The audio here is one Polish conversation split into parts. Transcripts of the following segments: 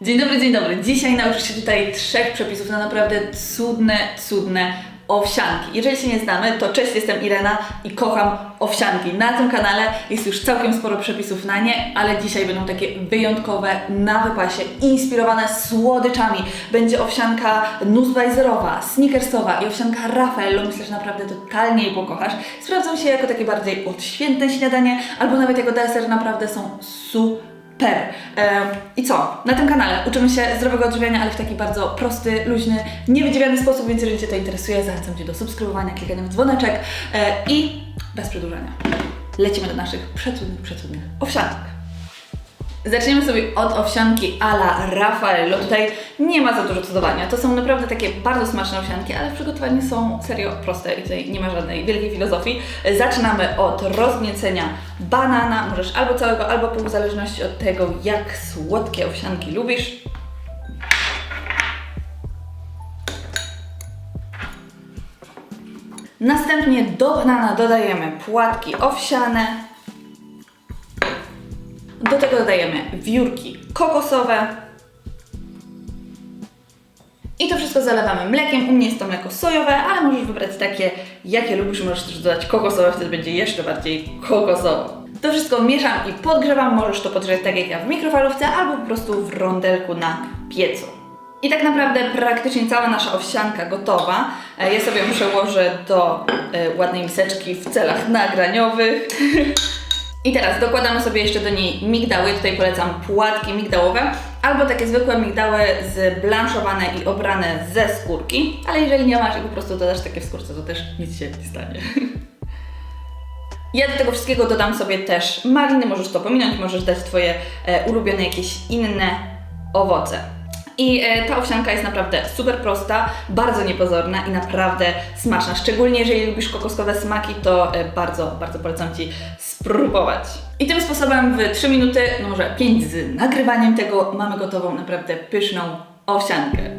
Dzień dobry, dzień dobry. Dzisiaj nauczysz się tutaj trzech przepisów na naprawdę cudne, cudne owsianki. Jeżeli się nie znamy, to cześć, jestem Irena i kocham owsianki. Na tym kanale jest już całkiem sporo przepisów na nie, ale dzisiaj będą takie wyjątkowe, na wypasie, inspirowane słodyczami. Będzie owsianka nussbeiserowa, snickersowa i owsianka Raffaello. Myślę, że naprawdę totalnie jej pokochasz. Sprawdzą się jako takie bardziej odświętne śniadanie, albo nawet jako deser. Naprawdę są super. Per. I co? Na tym kanale uczymy się zdrowego odżywiania, ale w taki bardzo prosty, luźny, niewydziwiany sposób, więc jeżeli Cię to interesuje, zachęcam Cię do subskrybowania, klikania w dzwoneczek e, i bez przedłużania. Lecimy do naszych przecudnych, przecudnych owsianek. Zaczniemy sobie od owsianki ala Raffaello. Tutaj nie ma za dużo cudowania. To są naprawdę takie bardzo smaczne owsianki, ale w przygotowaniu są serio proste i tutaj nie ma żadnej wielkiej filozofii. Zaczynamy od rozgniecenia banana. Możesz albo całego, albo pół, w zależności od tego, jak słodkie owsianki lubisz. Następnie do banana dodajemy płatki owsiane, do tego dodajemy wiórki kokosowe. I to wszystko zalewamy mlekiem. U mnie jest to mleko sojowe, ale możesz wybrać takie, jakie lubisz. Możesz też dodać kokosowe, wtedy będzie jeszcze bardziej kokosowo. To wszystko mieszam i podgrzewam. Możesz to podgrzać tak jak ja w mikrofalówce, albo po prostu w rondelku na piecu. I tak naprawdę praktycznie cała nasza owsianka gotowa. E, Ja sobie przełożę do e, ładnej miseczki w celach nagraniowych. I teraz dokładamy sobie jeszcze do niej migdały. Tutaj polecam płatki migdałowe, albo takie zwykłe migdały zblanszowane i obrane ze skórki. Ale jeżeli nie masz i po prostu dodasz takie w skórce, to też nic się nie stanie. Ja do tego wszystkiego dodam sobie też maliny, możesz to pominąć, możesz dać Twoje e, ulubione jakieś inne owoce. I e, ta owsianka jest naprawdę super prosta, bardzo niepozorna i naprawdę smaczna. Szczególnie jeżeli lubisz kokoskowe smaki, to e, bardzo, bardzo polecam Ci spróbować. I tym sposobem w 3 minuty, no może 5 z nagrywaniem tego, mamy gotową naprawdę pyszną owsiankę.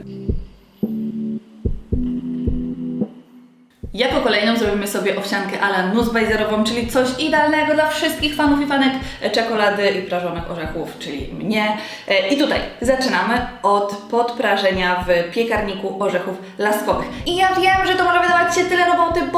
Jako kolejną zrobimy sobie owsiankę ala nussbeiserową, czyli coś idealnego dla wszystkich fanów i fanek czekolady i prażonych orzechów, czyli mnie. E, I tutaj zaczynamy od podprażenia w piekarniku orzechów laskowych. I ja wiem, że to może wydawać się tyle roboty, do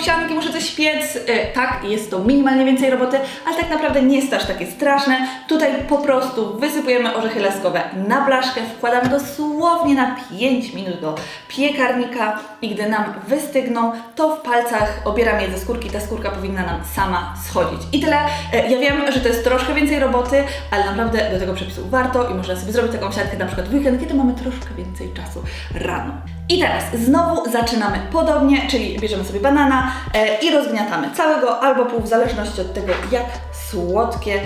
owsianki muszę coś piec. E, Tak, jest to minimalnie więcej roboty, ale tak naprawdę nie jest aż takie straszne. Tutaj po prostu wysypujemy orzechy laskowe na blaszkę, wkładamy dosłownie na 5 minut do piekarnika i gdy nam wystygną, to w palcach obieram je ze skórki, ta skórka powinna nam sama schodzić. I tyle. E, Ja wiem, że to jest troszkę więcej roboty, ale naprawdę do tego przepisu warto i można sobie zrobić taką siatkę na przykład w weekend, kiedy mamy troszkę więcej czasu rano. I teraz znowu zaczynamy podobnie, czyli bierzemy sobie banana e, i rozgniatamy całego albo pół, w zależności od tego, jak słodkie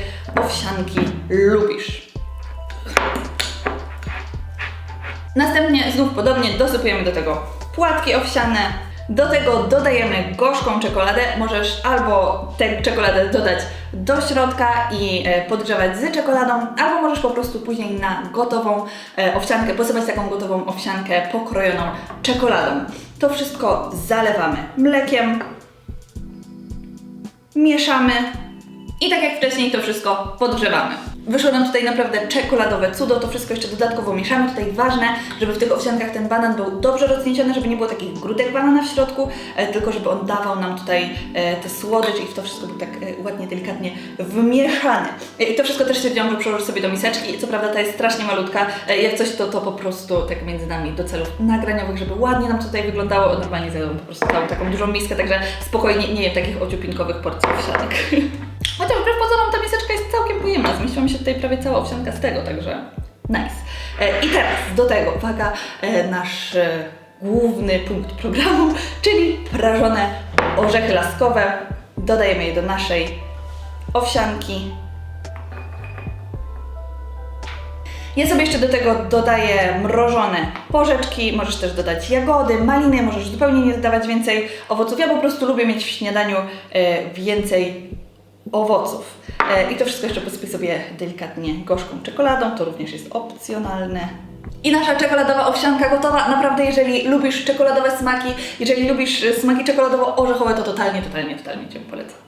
owsianki lubisz. Następnie znów podobnie dosypujemy do tego płatki owsiane. Do tego dodajemy gorzką czekoladę. Możesz albo tę czekoladę dodać do środka i e, podgrzewać z czekoladą, albo możesz po prostu później na gotową e, owsiankę posypać taką gotową owsiankę pokrojoną czekoladą. To wszystko zalewamy mlekiem, mieszamy i tak jak wcześniej to wszystko podgrzewamy. Wyszło nam tutaj naprawdę czekoladowe cudo, to wszystko jeszcze dodatkowo mieszamy. Tutaj ważne, żeby w tych owsiankach ten banan był dobrze rozgnieciony, żeby nie było takich grudek banana w środku, e, tylko żeby on dawał nam tutaj e, te słodycz i w to wszystko był tak e, ładnie, delikatnie wmieszany. I to wszystko też stwierdziłam, że przełożę sobie do miseczki. Co prawda ta jest strasznie malutka, jak coś to, to po prostu tak między nami do celów nagraniowych, żeby ładnie nam tutaj wyglądało. Normalnie zjadłam po prostu całą taką dużą miskę, także spokojnie nie jem takich ociupinkowych porcji owsianek. Chociaż wbrew pozorom ta miseczka jest całkiem pojemna. Zmieściła mi się tutaj prawie cała owsianka z tego, także nice. E, I teraz do tego, uwaga, e, nasz e, główny punkt programu, czyli prażone orzechy laskowe. Dodajemy je do naszej owsianki. Ja sobie jeszcze do tego dodaję mrożone porzeczki, możesz też dodać jagody, maliny, możesz zupełnie nie dodawać więcej owoców. Ja po prostu lubię mieć w śniadaniu więcej owoców. E, I to wszystko jeszcze posypię sobie delikatnie gorzką czekoladą, to również jest opcjonalne. I nasza czekoladowa owsianka gotowa. Naprawdę, jeżeli lubisz czekoladowe smaki, jeżeli lubisz e, smaki czekoladowo-orzechowe, to totalnie, totalnie, totalnie Cię polecam.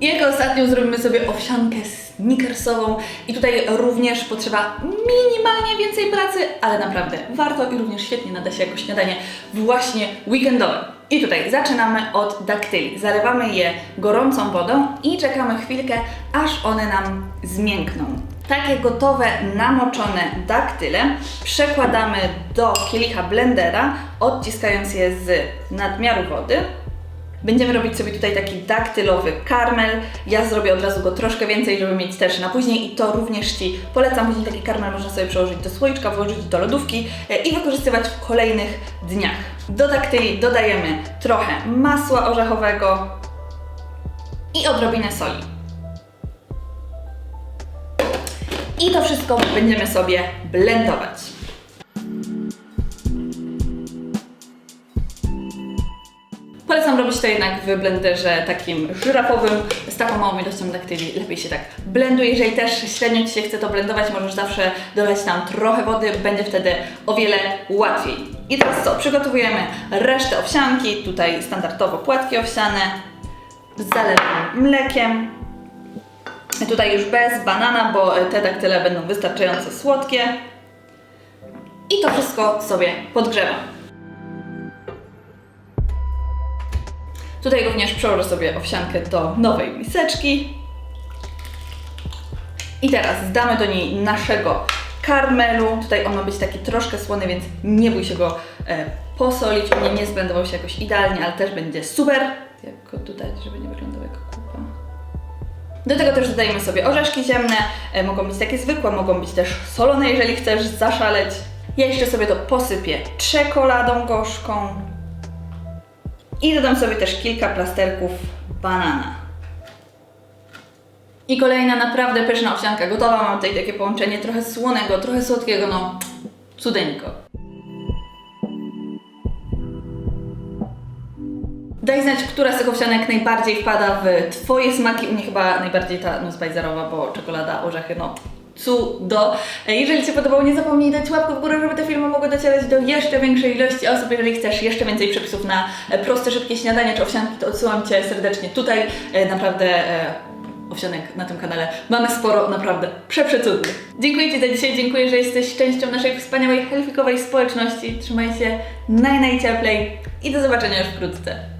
I jako ostatnią zrobimy sobie owsiankę z snickersową i tutaj również potrzeba minimalnie więcej pracy, ale naprawdę warto i również świetnie nada się jako śniadanie właśnie weekendowe. I tutaj zaczynamy od daktyli. Zalewamy je gorącą wodą i czekamy chwilkę, aż one nam zmiękną. Takie gotowe, namoczone daktyle przekładamy do kielicha blendera, odciskając je z nadmiaru wody. Będziemy robić sobie tutaj taki daktylowy karmel. Ja zrobię od razu go troszkę więcej, żeby mieć też na później i to również Ci polecam. Później taki karmel można sobie przełożyć do słoiczka, włożyć do lodówki e, i wykorzystywać w kolejnych dniach. Do daktyli dodajemy trochę masła orzechowego i odrobinę soli. I to wszystko będziemy sobie blendować. Robić to jednak w blenderze takim żyrafowym, z taką małą ilością daktyli. Lepiej się tak blenduje. Jeżeli też średnio Ci się chce to blendować, możesz zawsze dodać tam trochę wody, będzie wtedy o wiele łatwiej. I teraz co? Przygotowujemy resztę owsianki, tutaj standardowo płatki owsiane, zalewam mlekiem. Tutaj już bez banana, bo te daktyle będą wystarczająco słodkie. I to wszystko sobie podgrzewam. Tutaj również przełożę sobie owsiankę do nowej miseczki. I teraz damy do niej naszego karmelu. Tutaj on ma być taki troszkę słony, więc nie bój się go e, posolić. U mnie nie zblendował się jakoś idealnie, ale też będzie super. Jak go dodać, żeby nie wyglądał jak kupa. Do tego też dodajemy sobie orzeszki ziemne. E, mogą być takie zwykłe, mogą być też solone, jeżeli chcesz zaszaleć. Ja jeszcze sobie to posypię czekoladą gorzką. I dodam sobie też kilka plasterków banana. I kolejna naprawdę pyszna owsianka gotowa. Mam tutaj takie połączenie trochę słonego, trochę słodkiego, no cudeńko. Daj znać, która z tych owsianek najbardziej wpada w Twoje smaki. U mnie chyba najbardziej ta nuss bajzerowa, bo czekolada, orzechy, no cudo. E, Jeżeli Ci podobało, nie zapomnij dać łapkę w górę, żeby te filmy mogły docierać do jeszcze większej ilości osób. Jeżeli chcesz jeszcze więcej przepisów na e, proste, szybkie śniadanie czy owsianki, to odsyłam Cię serdecznie tutaj. E, Naprawdę owsianek na tym kanale mamy sporo, naprawdę przeprzecudnych. Dziękuję Ci za dzisiaj, dziękuję, że jesteś częścią naszej wspaniałej, helfikowej społeczności. Trzymaj się naj, najcieplej i do zobaczenia już wkrótce.